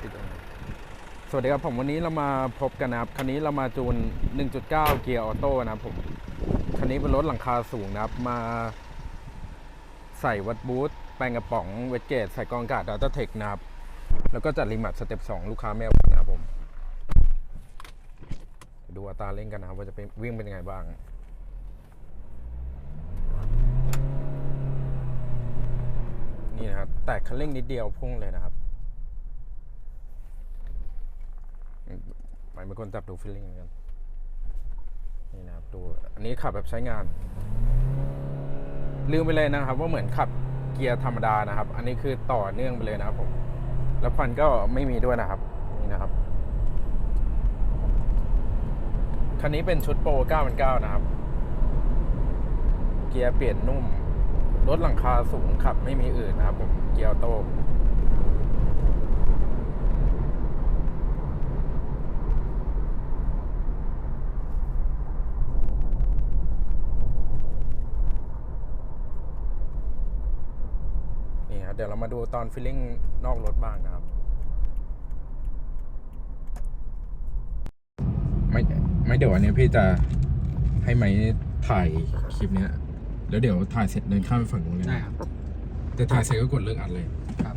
สวัสดีครับผมวันนี้เรามาพบกันนะครับคันนี้เรามาจูน 1.9 เกียร์ออโต้นะครับผมคันนี้เป็นรถหลังคาสูงนะครับ มาใส่วัดบูทแปลงกระป๋องเวทเกตใส่กรองอากาศดัตเตอร์เทคนะครับ แล้วก็จัดรีมัดสเต็ป2ลูกค้าแมวนะครับผม ดูอัตราเร่งกันนะครับว่าจะเป็นวิ่งเป็นยังไงบ้างนี่นะครับ แตกคันเร่งนิดเดียวพุ่งเลยนะครับ หมายเป็นคนจับดูฟีลลิ่งกัน นี่นะครับดู อันนี้ขับแบบใช้งาน ลืมไปเลยนะครับ ว่าเหมือนขับเกียร์ธรรมดานะครับ อันนี้คือต่อเนื่องไปเลยนะครับผม แล้วควันก็ไม่มีด้วยนะครับ นี่นะครับ คันนี้เป็นชุดโปร9,900นะครับ เกียร์เปลี่ยนนุ่ม รถหลังคาสูงขับไม่มีอื่นนะครับผม เกียร์โต้ เดี๋ยวเรามาดูตอนฟิลลิ่งนอกรถบ้างนะครับ ไม่ไม่เดี๋ยวอันนี้พี่จะให้ไหมถ่ายคลิปเนี้ย แล้วเดี๋ยวถ่ายเสร็จเดินข้ามไปฝั่งนู้นเลยได้นะครับ แต่ถ่ายเสร็จก็กดเลิกอัดเลย ครับ